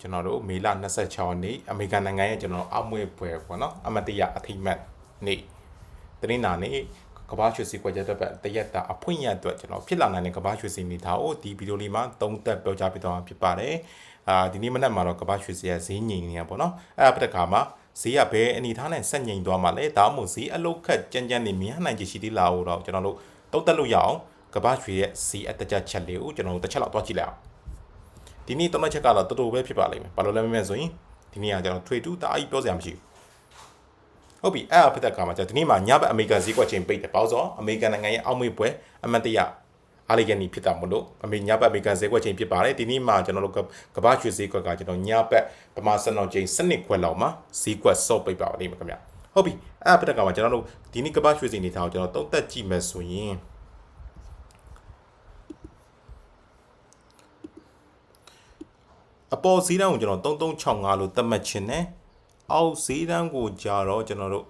ကျွန်တော်တို့မေလ26ရက်နေ့အမေရိကန်နိုင်ငံရဲ့ကျွန်တော်အောက်မွေပွဲပေါ့နော်အမတရအထိမတ်နေ့တနင်္လာနေ့ကမ္ဘာရွှေစီကွက်ချက်တက်တရက်တာအဖွင့်ရအတွက်ကျွန်တော်ဖြစ်လာနိုင်တဲ့ကမ္ဘာရွှေစီမိသားကိုဒီဗီဒီယိုလေးမှာသုံးသက်ပြောကြားပေးသွားမှာဖြစ်ပါတယ်အာဒီနေ့မနက်မှာတော့ကမ္ဘာရွှေစီရဲ့ဈေးငြိမ်နေရပေါ့နော်အဲ့ဒါပတ်သက်ခါမှာဈေးကဘယ်အနေထားနဲ့ဆက်ငြိမ်သွားမှာလဲဒါမှမဟုတ်ဈေးအလုတ်ခတ်ကြမ်းကြမ်းနေမြင်နိုင်ချင်ရှိသေးလားဟိုတော့ကျွန်တော်တို့သုံးသက်လို့ရအောင်ကမ္ဘာရွှေရဲ့ဈေးအတကြချက်လေးကိုကျွန်တော်တို့တစ်ချက်လောက်တွားကြည့်လိုက်အောင် ဒီနေ့သုံးချက်ကတော့တော်တော်ပဲဖြစ်ပါလိမ့်မယ်ဘာလို့လဲမမဲဆိုရင်ဒီနေ့ကကျွန်တော်ထွေတူတအားကြီးပြောစရာမရှိဘူးဟုတ်ပြီအဲ့အဖြစ်တဲ့ခါမှာကျွန်တော်ဒီနေ့မှာညဘက်အမေရိကန်ဈေးကွက်ချင်းပိတ်တယ်ဘာလို့ဆိုတော့အမေရိကန်နိုင်ငံရဲ့အောက်မေ့ပွဲအမတ်တရအားလေးကနေဖြစ်တာမလို့အမေညဘက်အမေရိကန်ဈေးကွက်ချင်းဖြစ်ပါတယ်ဒီနေ့မှာကျွန်တော်တို့ကမ္ဘာရွှေဈေးကွက်ကကျွန်တော်ညဘက်ဗမာစံတော်ချိန်စနစ်ခွက်လောက်မှာဈေးကွက်စော့ပိတ်ပါလိမ့်မယ်ခင်ဗျဟုတ်ပြီအဲ့အဖြစ်တဲ့ခါမှာကျွန်တော်တို့ဒီနေ့ကမ္ဘာရွှေဈေးနေထားကိုကျွန်တော်တုံးသက်ကြည့်မယ်ဆိုရင် အပေါ်ဈေးတန်းကိုကျွန်တော်3365လို့သတ်မှတ်ခြင်းနဲ့အောက်ဈေးတန်းကိုကြာတော့ကျွန်တော်တို့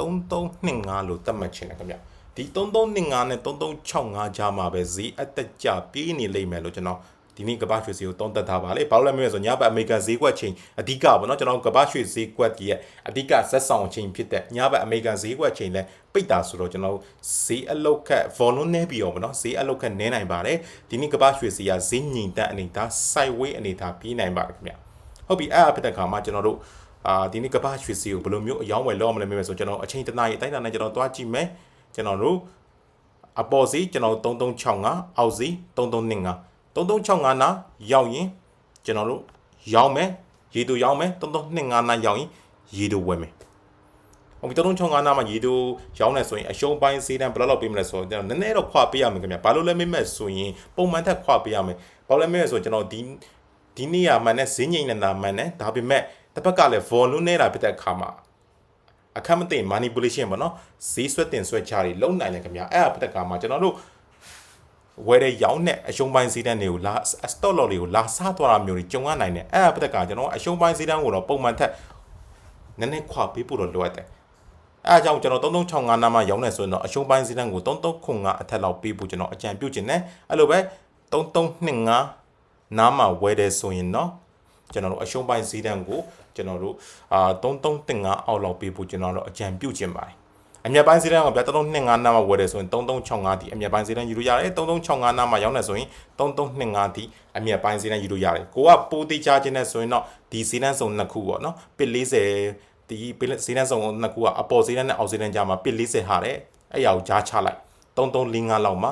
3325လို့သတ်မှတ်ခြင်းနဲ့ခင်ဗျဒီ3325နဲ့3365ကြားမှာပဲဈေးအတက်ကြပြေးနေလိမ့်မယ်လို့ကျွန်တော် ဒီနေ့ကမ္ဘာရွှေဈေးကိုတုံးသက်ထားပါလေဘာလို့လဲမလဲဆိုညဘက်အမေရိကန်ဈေးကွက်ချိန်အဓိကပေါ့နော်ကျွန်တော်ကမ္ဘာရွှေဈေးကွက်ကြီးရဲ့အဓိကဇက်ဆောင်ချိန်ဖြစ်တဲ့ညဘက်အမေရိကန်ဈေးကွက်ချိန်လဲပိတ်တာဆိုတော့ကျွန်တော်ဈေးအလုတ်ခက် volume နဲပြီးတော့ပေါ့နော်ဈေးအလုတ်ခက်နဲနိုင်ပါတယ်ဒီနေ့ကမ္ဘာရွှေဈေးကဈေးငြိမ်သက်အနေဒါ sideway အနေဒါပြီးနိုင်ပါတယ်ခင်ဗျဟုတ်ပြီအဲ့အဖြစ်တဲ့ခါမှာကျွန်တော်တို့အာဒီနေ့ကမ္ဘာရွှေဈေးကိုဘယ်လိုမျိုးအယောင်းဝယ်လောက်မလဲမေးမယ်ဆိုကျွန်တော်အချိန်တနားရီအတိုင်းအတာနဲ့ကျွန်တော်သွားကြည့်မယ်ကျွန်တော်တို့အပေါ်စီကျွန်တော်3365အောက်စီ3325 3365နာရောက်ရင်ကျွန်တော်တို့ရောင်းမယ်ရေတူရောင်းမယ်3325နာရောက်ရင်ရေတူဝယ်မယ်ဟိုဒီ3365နာမှာရေတူရောင်းနေဆိုရင်အရှုံးပိုင်းဈေးတန်းဘယ်လောက်လောက်ပေးမလဲဆိုတော့ကျွန်တော်နည်းနည်းတော့ခွာပေးရမယ်ခင်ဗျဘာလို့လဲမေးမဲ့ဆိုရင်ပုံမှန်ထက်ခွာပေးရမယ်ဘာလို့လဲမေးမဲ့ဆိုကျွန်တော်ဒီဒီနေ့ကမှန်နဲ့ဈေးငိမ့်နေတာမှန်နဲ့ဒါပေမဲ့တစ်ဖက်ကလည်း volume နေတာဖြစ်တဲ့အခါမှာအခက်မသိ manipulation ပေါ့နော်ဈေးဆွဲတင်ဆွဲချတွေလုံနိုင်တယ်ခင်ဗျအဲ့အဖြစ်တဲ့အခါမှာကျွန်တော်တို့ ဝယ်တဲ့ရောင်းတဲ့အရှုံးပိုင်းဈေးတန်းတွေကိုလာ stock lot တွေကိုလာစားသွားတာမျိုးတွေကြုံရနိုင်တယ်အဲ့အဖြစ်တဲ့အခါကျွန်တော်အရှုံးပိုင်းဈေးတန်းကိုတော့ပုံမှန်ထက်နည်းနည်းခွာပေးဖို့တော့လိုအပ်တယ်အဲအကြောင်းကျွန်တော်3365နားမှာရောင်းနေဆိုရင်တော့အရှုံးပိုင်းဈေးတန်းကို3395အထက်လောက်ပေးဖို့ကျွန်တော်အကြံပြုချင်တယ်အဲ့လိုပဲ3325နားမှာဝယ်တယ်ဆိုရင်တော့ကျွန်တော်တို့အရှုံးပိုင်းဈေးတန်းကိုကျွန်တော်တို့အာ3335အောက်လောက်ပေးဖို့ကျွန်တော်တို့အကြံပြုချင်ပါတယ် အမြတ်ပိုင်းဈေးတန်းကဗျာ3325နားမှာဝယ်တယ်ဆိုရင်3365ဒီအမြတ်ပိုင်းဈေးတန်းယူလို့ရတယ်3365နားမှာရောင်းတယ်ဆိုရင်3325ဒီအမြတ်ပိုင်းဈေးတန်းယူလို့ရတယ်ကိုကပိုသေးချခြင်းနဲ့ဆိုရင်တော့ဒီဈေးတန်းစုံနှစ်ခုပေါ့နော်ပစ်40ဒီပစ်ဈေးတန်းစုံနှစ်ခုကအပေါ်ဈေးတန်းနဲ့အောက်ဈေးတန်းကြားမှာပစ်40ဟာတယ်အဲ့ရကိုကြားချလိုက်3345လောက်မှာ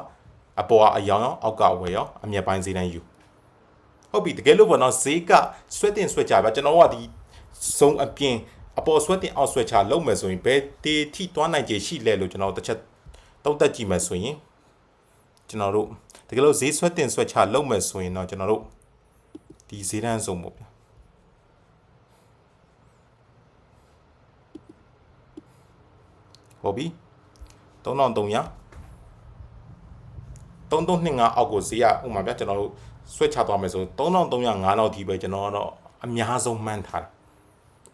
အပေါ်ကအယောင်ရောအောက်ကဝယ်ရောအမြတ်ပိုင်းဈေးတန်းယူဟုတ်ပြီတကယ်လို့ပေါ့နော်ဈေးကဆွဲတင်ဆွဲကြပါကျွန်တော်တို့ကဒီစုံအပြင် အပေါ်ဆွဲတင်အောက်ဆွဲချလုံးမယ်ဆိုရင်ဘယ်တေထိတွားနိုင်ခြေရှိလဲလို့ကျွန်တော်တစ်ချက်တုံးသက်ကြည့်မယ်ဆိုရင်ကျွန်တော်တို့တကယ်လို့ဈေးဆွဲတင်ဆွဲချလုံးမယ်ဆိုရင်တော့ကျွန်တော်တို့ဒီဈေးတန်းစုံပေါ့ဗျာဟုတ်ပြီ3300 3325အောက်ကိုဈေးကဥပမာဗျာကျွန်တော်တို့ဆွဲချသွားမယ်ဆို3305လောက်ဒီပဲကျွန်တော်ကတော့အများဆုံးမှန်းထားတယ်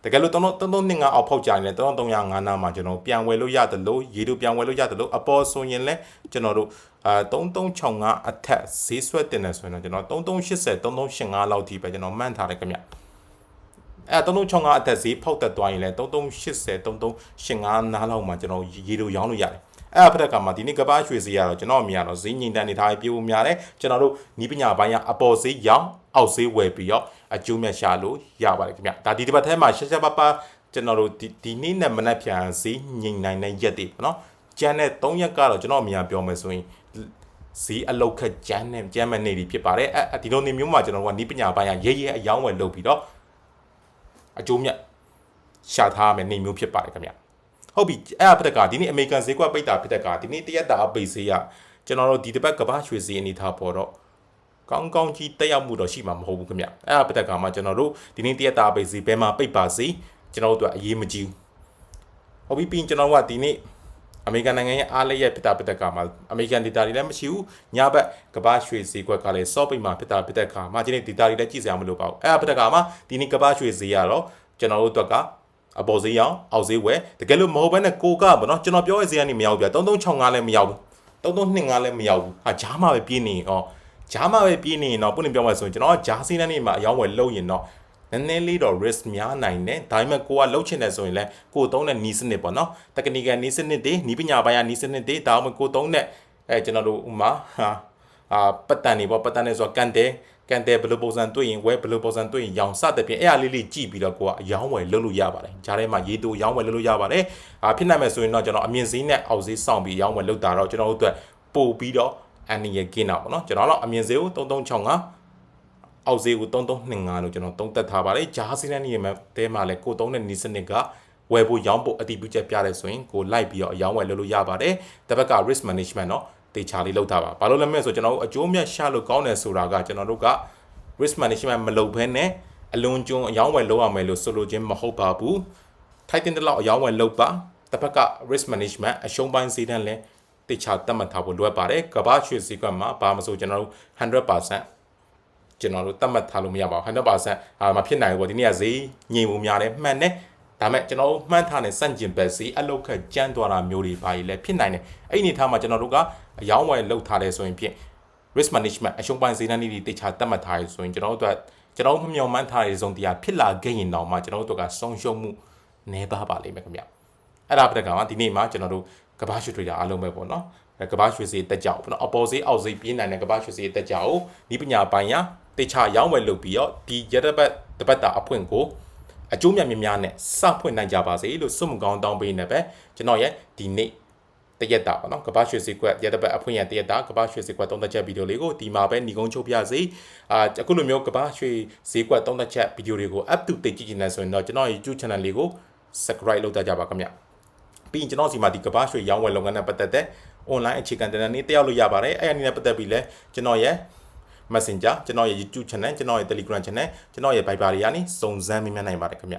တကယ်လို့3325အောက်ဖောက်ကြရင်လည်း3305နားမှာကျွန်တော်ပြန်ဝယ်လို့ရတယ်လို့ရေတို့ပြန်ဝယ်လို့ရတယ်လို့အပေါ်ဆိုရင်လည်းကျွန်တော်တို့အာ3365အထက်ဈေးဆွဲတင်တယ်ဆိုရင်တော့ကျွန်တော်3380 3385လောက်ဒီပဲကျွန်တော်မှန်းထားတယ်ခင်ဗျအဲ3365အထက်ဈေးဖောက်တက်သွားရင်လည်း3380 3385နားလောက်မှာကျွန်တော်ရေတို့ရောင်းလို့ရတယ် အဲ့အဖက်ကမှာဒီနေ့ကပားရွှေဈေးကတော့ကျွန်တော်အမြင်ကတော့ဈေးငိမ့်တန်းနေထားပြီးပြေဖို့များတယ်ကျွန်တော်တို့နီးပညာပိုင်းကအပေါ်ဈေးရောင်းအောက်ဈေးဝယ်ပြီးတော့အကျိုးမြတ်ရှာလို့ရပါတယ်ခင်ဗျဒါဒီတစ်ပတ်ထဲမှာရှက်ရှက်ပပကျွန်တော်တို့ဒီဒီနေ့နဲ့မနက်ဖြန်ဈေးငိမ့်နိုင်တဲ့ရက်တွေပေါ့နော်ကျန်တဲ့3ရက်ကတော့ကျွန်တော်အမြင်ပြောမယ်ဆိုရင်ဈေးအလောက်ခက်ကျန်းနဲ့ကျန်းမဲ့နေပြီဖြစ်ပါတယ်အဲဒီလိုနေမျိုးမှာကျွန်တော်တို့ကနီးပညာပိုင်းကရဲရဲအယောင်းဝယ်လုပ်ပြီးတော့အကျိုးမြတ်ရှာထားမယ်နေမျိုးဖြစ်ပါတယ်ခင်ဗျ ဟုတ်ပြီအဲ့အဖက်ကဒီနေ့အမေရိကန်ဈေးကွက်ပိတ်တာဖြစ်တဲ့ကဒီနေ့တရက်တာအပိတ်ဈေးကကျွန်တော်တို့ဒီတစ်ပတ်ကမ္ဘာရွှေဈေးအနေထားပေါ်တော့ကောင်းကောင်းကြီးတက်ရောက်မှုတော့ရှိမှာမဟုတ်ဘူးခင်ဗျအဲ့အဖက်ကမှကျွန်တော်တို့ဒီနေ့တရက်တာအပိတ်ဈေးဘယ်မှာပိတ်ပါစေကျွန်တော်တို့အတွက်အရေးမကြီးဘူးဟုတ်ပြီပြီးကျွန်တော်ကဒီနေ့အမေရိကန်နိုင်ငံရဲ့အားလည်းရဖြစ်တာဖြစ်တဲ့ကမှာအမေရိကန်ဒေတာတွေလည်းမရှိဘူးညဘက်ကမ္ဘာရွှေဈေးကွက်ကလည်းစော့ပိတ်မှာဖြစ်တာဖြစ်တဲ့ခါမှာဒီနေ့ဒေတာတွေလည်းကြည့်စရာမလိုပါဘူးအဲ့ဒါဖြစ်တဲ့ခါမှာဒီနေ့ကမ္ဘာရွှေဈေးကတော့ကျွန်တော်တို့အတွက်က အပေါ်ဈေးရောင်းအောက်ဈေးဝယ်တကယ်လို့မဟုတ်ဘဲနဲ့ကိုကပေါ့နော်ကျွန်တော်ပြောရဲ့ဈေးကနေမရောက်ပြ3365လည်းမရောက်ဘူး3325လည်းမရောက်ဘူးဟာဂျားမှာပဲပြင်းနေရင်ဟောဂျားမှာပဲပြင်းနေရင်တော့ပုံနေပြောမှဆိုရင်ကျွန်တော်ကဂျားစီးတဲ့နေ့မှာအယောင်းဝယ်လုပ်ရင်တော့နည်းနည်းလေးတော့ risk များနိုင်တယ်ဒါပေမဲ့ကိုကလှုပ်ချင်တယ်ဆိုရင်လည်းကိုသုံးတဲ့နီးစနစ်ပေါ့နော် technical နီးစနစ်တွေနီးပညာပိုင်းကနီးစနစ်တွေဒါမှမဟုတ်ကိုသုံးတဲ့အဲကျွန်တော်တို့ဥမာဟာအာပတ်တန်နေပေါ့ပတ်တန်နေဆိုတော့ကန်တဲ ကန်တဲဘယ်လိုပုံစံတွေ့ရင်ဝဲဘယ်လိုပုံစံတွေ့ရင်ရောင်စတဲ့ပြင်အဲ့အလေးလေးကြည့်ပြီးတော့ကိုကအယောင်းဝယ်လုပ်လို့ရပါတယ်ဂျားထဲမှာရေတူရောင်းဝယ်လုပ်လို့ရပါတယ်အာဖြစ်နိုင်မယ်ဆိုရင်တော့ကျွန်တော်အမြင့်ဈေးနဲ့အောက်ဈေးစောင့်ပြီးရောင်းဝယ်လုပ်တာတော့ကျွန်တော်တို့အတွက်ပို့ပြီးတော့အန်နီရကင်းတာပေါ့နော်ကျွန်တော်တော့အမြင့်ဈေးကို3365အောက်ဈေးကို3325လို့ကျွန်တော်သုံးသက်ထားပါတယ်ဂျားစီးတဲ့နေရာမှာတဲမှာလဲကိုသုံးတဲ့နီးစနစ်ကဝယ်ဖို့ရောင်းဖို့အတိပြုချက်ပြတယ်ဆိုရင်ကိုလိုက်ပြီးတော့အယောင်းဝယ်လုပ်လို့ရပါတယ်တစ်ဘက်က risk management เนาะ တေချာလေးလုပ်တာပါဘာလို့လဲမလဲဆိုကျွန်တော်တို့အကျိုးမြတ်ရှာလို့ကောင်းတယ်ဆိုတာကကျွန်တော်တို့က risk management မလုပ်ဘဲနဲ့အလွန်ကျွံအယောင်းဝယ်လုပ်ရမယ်လို့ဆိုလိုခြင်းမဟုတ်ပါဘူးထိုက်တင်တဲ့လောက်အယောင်းဝယ်လုပ်ပါတစ်ဘက်က risk management အရှုံးပိုင်းစည်းတန်းလဲတေချာတတ်မှတ်ထားဖို့လိုအပ်ပါတယ်ကမ္ဘာရွှေစည်းကွက်မှာဘာမဆိုကျွန်တော်တို့100%ကျွန်တော်တို့တတ်မှတ်ထားလို့မရပါဘူး100%အာမဖြစ်နိုင်ဘူးပေါ့ဒီနေ့ကဈေးညင်မှုများတယ်မှန်တယ် ဒါမဲ့ကျွန်တော်တို့မှန်းထားတဲ့စန့်ကျင်ဘက်စီအလောက်ခက်ကြမ်းသွားတာမျိုးတွေပါကြီးလဲဖြစ်နိုင်တယ်အဲ့ဒီအနေထားမှာကျွန်တော်တို့ကအယောင်းဝယ်လောက်ထားတယ်ဆိုရင်ဖြင့် risk management အရှုံးပိုင်းဈေးနှုန်းတွေတေချာတတ်မှတ်ထားရဆိုရင်ကျွန်တော်တို့ကကျွန်တော်တို့မမျှော်မှန်းထားတဲ့စုံတရားဖြစ်လာခဲ့ရင်တော့မှကျွန်တော်တို့ကဆုံးရှုံးမှုနည်းပါးပါလိမ့်မယ်ခင်ဗျအဲ့ဒါပြတဲ့ကောင်ကဒီနေ့မှကျွန်တော်တို့ကဘာရွှေတွေအားလုံးပဲပေါ့နော်အဲကဘာရွှေစီတက်ကြအောင်ပေါ့နော်အပေါ်ဈေးအောက်ဈေးပြင်းနိုင်တဲ့ကဘာရွှေစီတက်ကြအောင်ဒီပညာပိုင်းရတေချာရောင်းဝယ်လုပ်ပြီးတော့ဒီရတပတ်တပတ်တာအဖွင့်ကို အကျိုးမြတ်များများနဲ့စဖွင့်နိုင်ကြပါစေလို့စွတ်မကောင်းတောင်းပေးနေပဲကျွန်တော်ရဲ့ဒီနေ့တရက်တာပေါ့နော်ကဘာရွှေစီကွက်ရတပတ်အဖွင့်ရတရက်တာကဘာရွှေစီကွက်သုံးသက်ချက်ဗီဒီယိုလေးကိုဒီမှာပဲညီကုန်းချုပ်ပြစေအာအခုလိုမျိုးကဘာရွှေစီကွက်သုံးသက်ချက်ဗီဒီယိုတွေကို up to date ကြည့်နေဆိုရင်တော့ကျွန်တော်ရဲ့ YouTube channel လေးကို subscribe လုပ်တတ်ကြပါခင်ဗျပြီးရင်ကျွန်တော်စီမှာဒီကဘာရွှေရောင်းဝယ်လုပ်ငန်းနဲ့ပတ်သက်တဲ့ online အခြေခံတင်တဲ့နေ့တက်ရောက်လို့ရပါတယ်အဲ့အနည်းနဲ့ပတ်သက်ပြီးလဲကျွန်တော်ရဲ့ Messenger ကျွန်တော်ရဲ့ YouTube channel ကျွန်တော်ရဲ့ Telegram channel ကျွန်တော်ရဲ့ Viber တွေကနေစုံစမ်းမိမြနိုင်ပါတယ်ခင်ဗျ